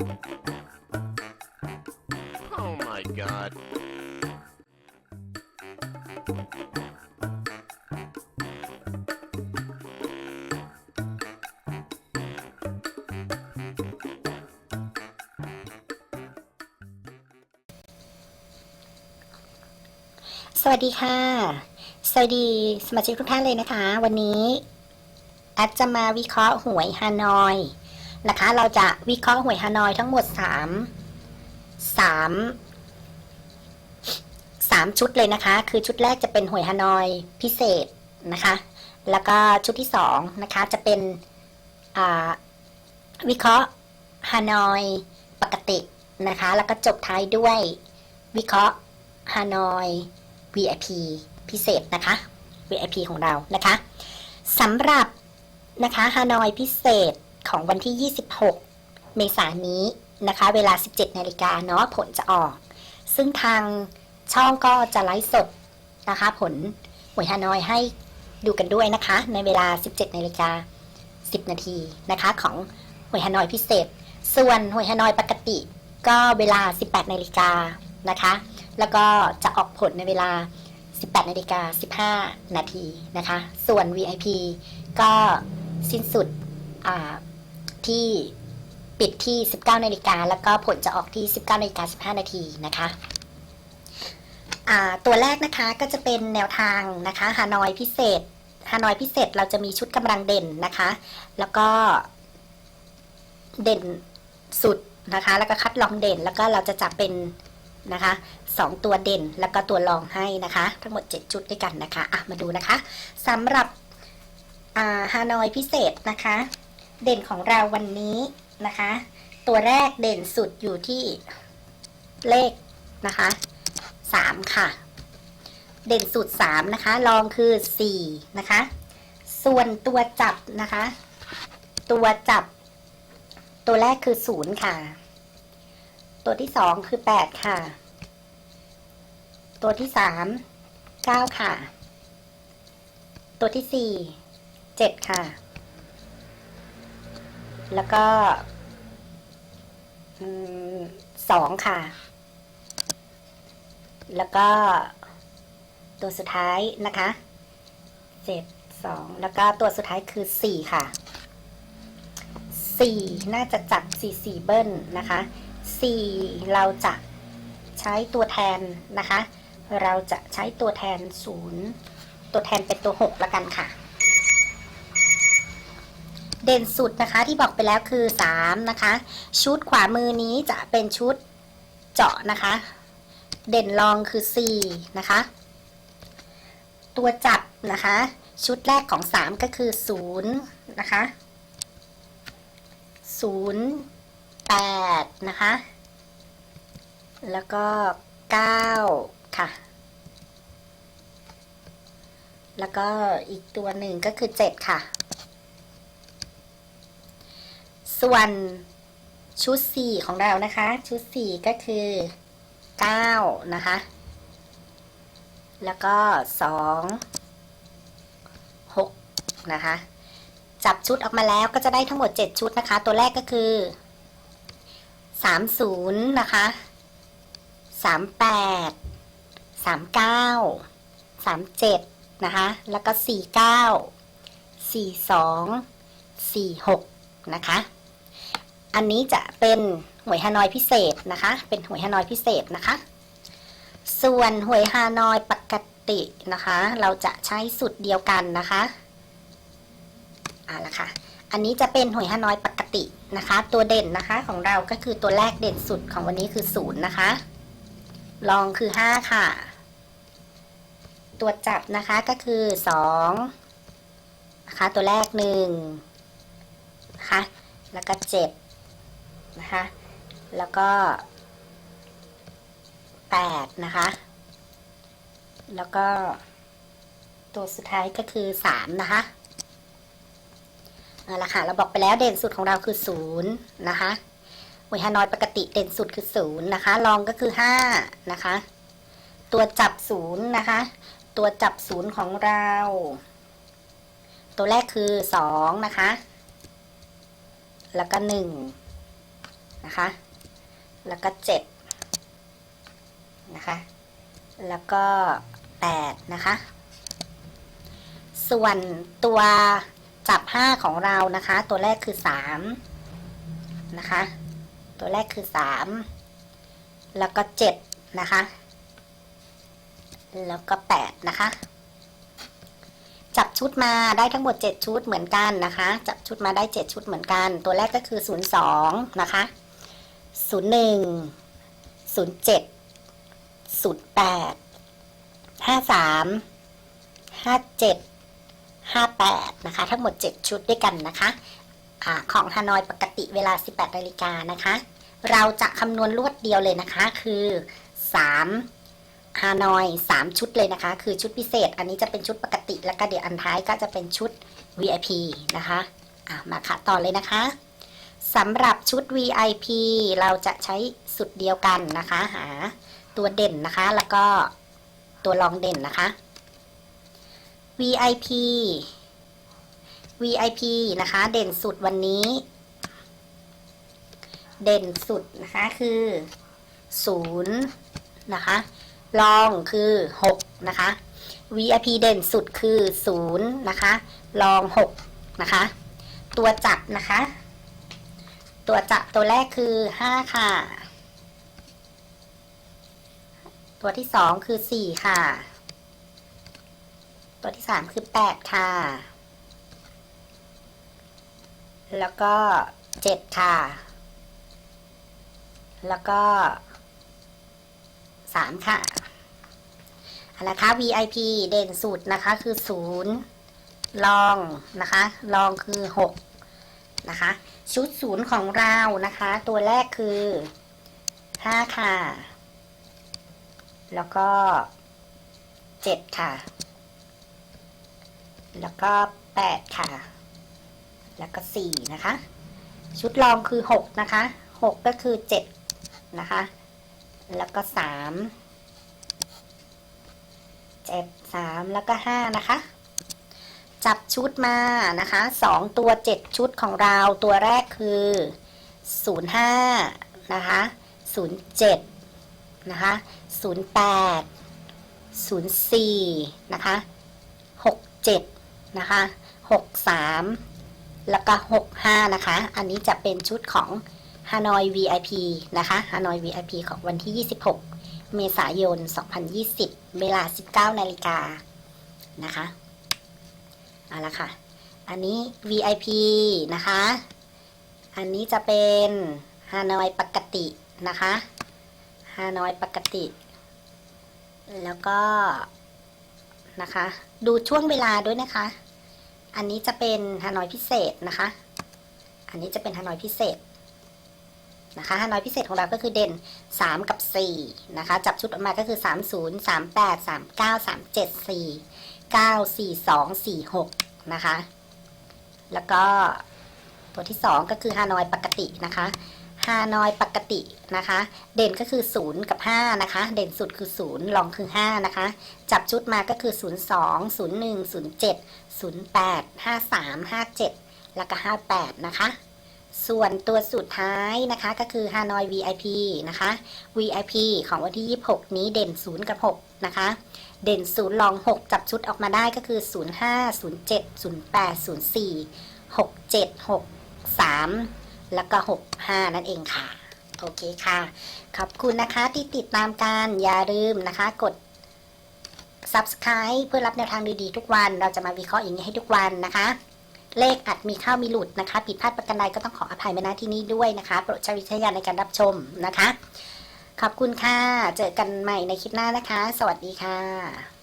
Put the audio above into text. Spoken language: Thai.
Oh my god. สวัสดีค่ะ สวัสดีสมาชิกทุกท่านเลยนะคะ วันนี้แอดจะมาวิเคราะห์หวยฮานอย นะคะ เราจะวิเคราะห์หวยฮานอยทั้งหมดสามสามสามชุดเลยนะคะ คือชุดแรกจะเป็นหวยฮานอยพิเศษนะคะ แล้วก็ชุดที่สองนะคะจะเป็นวิเคราะห์ฮานอยปกตินะคะ แล้วก็จบท้ายด้วยวิเคราะห์ฮานอย VIP พิเศษนะคะ VIP ของเรานะคะสำหรับนะคะฮานอยพิเศษ ของวันที่ 26 เมษายนนี้นะคะ เวลา 17 นาฬิกาเนาะผลจะออก ซึ่งทางช่องก็จะไลฟ์สดนะคะ ผลหวยฮานอยให้ดูกันด้วยนะคะ ในเวลา 17 นาฬิกา 10 นาทีนะคะ ของหวยฮานอยพิเศษ ส่วนหวยฮานอยปกติก็เวลา 18 นาฬิกานะคะ แล้วก็จะออกผลในเวลา 18 นาฬิกา 15 นาทีนะคะ ส่วน VIP ก็สิ้นสุดอ่า ที่ปิดที่ 19นาฬิกาแล้วก็ผลจะออกที่ 19นาฬิกา15นาทีนะคะตัวแรกนะคะก็จะเป็นแนวทางนะคะฮานอยพิเศษฮานอยพิเศษเราจะมีชุดกำลังเด่นนะคะ แล้วก็เด่นสุดนะคะ แล้วก็คัดลองเด่น แล้วก็เราจะจับเป็นนะคะสองตัวเด่นแล้วก็ตัวรองให้นะคะ ทั้งหมด7จุดด้วยกันนะคะอะมาดูนะคะสำหรับฮานอยพิเศษนะคะ เด่นของเราวันนี้นะคะ ตัวแรกเด่นสุดอยู่ที่เลขนะคะ3ค่ะ เด่นสุด3นะคะรองคือ4นะคะ ส่วนตัวจับนะคะ ตัวจับ ตัวแรกคือ0ค่ะ ตัวที่สองคือแปดค่ะ ตัวที่สามเก้าค่ะ ตัวที่สี่เจ็ดค่ะ แล้วก็สองค่ะ แล้วก็ตัวสุดท้ายนะคะเจ็ดสองแล้วก็ตัวสุดท้ายคือสี่ค่ะสี่น่าจะจับสี่สี่เบิ้ลนะคะ4เราจะใช้ตัวแทนนะคะ เราจะใช้ตัวแทน0ตัวแทนเป็นตัว6ละกันค่ะ เด่นสุดนะคะที่บอกไปแล้วคือ 3 นะคะ ชุดขวามือนี้จะเป็นชุดเจาะนะคะ เด่นรองคือ 4 นะคะ ตัวจับนะคะ ชุดแรกของ 3 ก็คือ 0 นะคะ0 8 นะคะ แล้วก็ 9 ค่ะ แล้วก็อีกตัวหนึ่งก็คือ 7 ค่ะ ส่วนชุด 4 ของเรานะคะ ชุด 4 ก็คือ 9 นะคะ แล้วก็ 2 6 นะคะ จับชุดออกมาแล้วก็จะได้ทั้งหมด 7 ชุดนะคะ ตัวแรกก็คือสามศูนย์นะคะสามแปดสามเก้าสามเจ็ดนะคะ แล้วก็สี่เก้าสี่สองสี่หกนะคะ อันนี้จะเป็นหวยฮานอยพิเศษนะคะ เป็นหวยฮานอยพิเศษนะคะ ส่วนหวยฮานอยปกตินะคะ เราจะใช้สุดเดียวกันนะคะอ่าละค่ะ อันนี้จะเป็นหวยฮานอยปกตินะคะ ตัวเด่นนะคะของเราก็คือตัวแรกเด่นสุดของวันนี้คือศูนย์นะคะรองคือห้าค่ะ ตัวจับนะคะก็คือสองนะคะ ตัวแรกหนึ่งนะคะ แล้วก็เจ็ด นะคะ แล้วก็แปดนะคะ แล้วก็ตัวสุดท้ายก็คือสามนะคะเอาละค่ะเราบอกไปแล้วเด่นสุดของเราคือศูนย์นะคะหวยฮานอยปกติเด่นสุดคือศูนย์นะคะรองก็คือห้านะคะ ตัวจับศูนย์นะคะ ตัวจับศูนย์ของเรา ตัวแรกคือสองนะคะ แล้วก็หนึ่ง นะคะ แล้วก็เจ็ดนะคะ แล้วก็แปดนะคะ ส่วนตัวจับห้าของเรานะคะ ตัวแรกคือสามนะคะ ตัวแรกคือสามแล้วก็เจ็ดนะคะ แล้วก็แปดนะคะจับชุดมาได้ทั้งหมด 7 ชุดเหมือนกันนะคะ จับชุดมาได้ 7 ชุดเหมือนกัน ตัวแรกก็คือ 02 นะคะ 01 07 08 53 57 58นะคะ ทั้งหมด7ชุดด้วยกันนะคะอาของฮานอยปกติเวลา 18นาฬิกานะคะ เราจะคำนวณรวดเดียวเลยนะคะ คือ3ฮานอย 3 ชุดเลยนะคะ คือชุดพิเศษ อันนี้จะเป็นชุดปกติ แล้วก็เดี๋ยวอันท้ายก็จะเป็นชุด VIP นะคะ อะ มาค่ะต่อเลยนะคะ สำหรับชุด VIP เราจะใช้สุดเดียวกันนะคะ หาตัวเด่นนะคะ แล้วก็ตัวรองเด่นนะคะ VIP VIP นะคะ เด่นสุดวันนี้ เด่นสุดนะคะคือ0นะคะรองคือ6นะคะ VIP เด่นสุดคือ0นะคะรอง6นะคะ ตัวจับนะคะ ตัวจับตัวแรกคือ5ค่ะ ตัวที่2คือ4ค่ะ ตัวที่3คือ8ค่ะ แล้วก็7ค่ะ แล้วก็3ค่ะเอาละคะ VIP เด่นสุดนะคะคือ0ลองนะคะลองคือ6นะคะ ชุดศูนย์ของเรานะคะ ตัวแรกคือ5ค่ะ แล้วก็7ค่ะ แล้วก็8ค่ะ แล้วก็4นะคะ ชุดรองคือ6นะคะ6ก็คือ7นะคะ แล้วก็สามเจ็ดสามแล้วก็ห้านะคะ จับชุดมานะคะสองตัวเจ็ดชุดของเราตัวแรกคือศูนย์ห้านะคะศูนย์เจ็ดนะคะศูนย์แปดศูนย์สี่นะคะหกเจ็ดนะคะหกสามแล้วก็หกห้านะคะ อันนี้จะเป็นชุดของฮานอย VIP นะคะฮานอย VIP ของวันที่ 26 เมษายน 2020 เวลา 19 นาฬิกานะคะ เอาละค่ะ อันนี้ VIP นะคะ อันนี้จะเป็นฮานอยปกตินะคะฮานอยปกติ แล้วก็นะคะ ดูช่วงเวลาด้วยนะคะ อันนี้จะเป็นฮานอยพิเศษนะคะ อันนี้จะเป็นฮานอยพิเศษนะคะฮานอยพิเศษของเราก็คือเด่น 3 กับ 4 นะคะ จับชุดออกมาก็คือ 30 38 39 37 4 9 4 2 4 6 นะคะ แล้วก็ตัวที่ 2 ก็คือฮานอยปกตินะคะฮานอยปกตินะคะ เด่นก็คือ 0 กับ 5 นะคะ เด่นสุดคือ 0 รองคือ 5 นะคะ จับชุดมาก็คือ 02 01 07 08 53 57 แล้วก็ 58 นะคะ ส่วนตัวสุดท้ายนะคะก็คือ Hanoi VIP นะคะ VIP ของวันที่ 26 นี้เด่น 0 กับ 6 นะคะ เด่น 0 ลอง 6 จับชุดออกมาได้ก็คือ 05 07 08 04 67 63 แล้วก็ 65 นั่นเองค่ะ โอเคค่ะ ขอบคุณนะคะที่ติดตามการอย่าลืมนะคะ กด subscribe เพื่อรับแนวทางดีๆทุกวัน เราจะมาวิเคราะห์อย่างนี้ให้ทุกวันนะคะ เลขอาจมีเข้ามีหลุดนะคะ ผิดพลาดประการใดก็ต้องขออภัยมาณที่นี้ด้วยนะคะ โปรดใช้วิจารณญาณในการรับชมนะคะ ขอบคุณค่ะ เจอกันใหม่ในคลิปหน้านะคะ สวัสดีค่ะ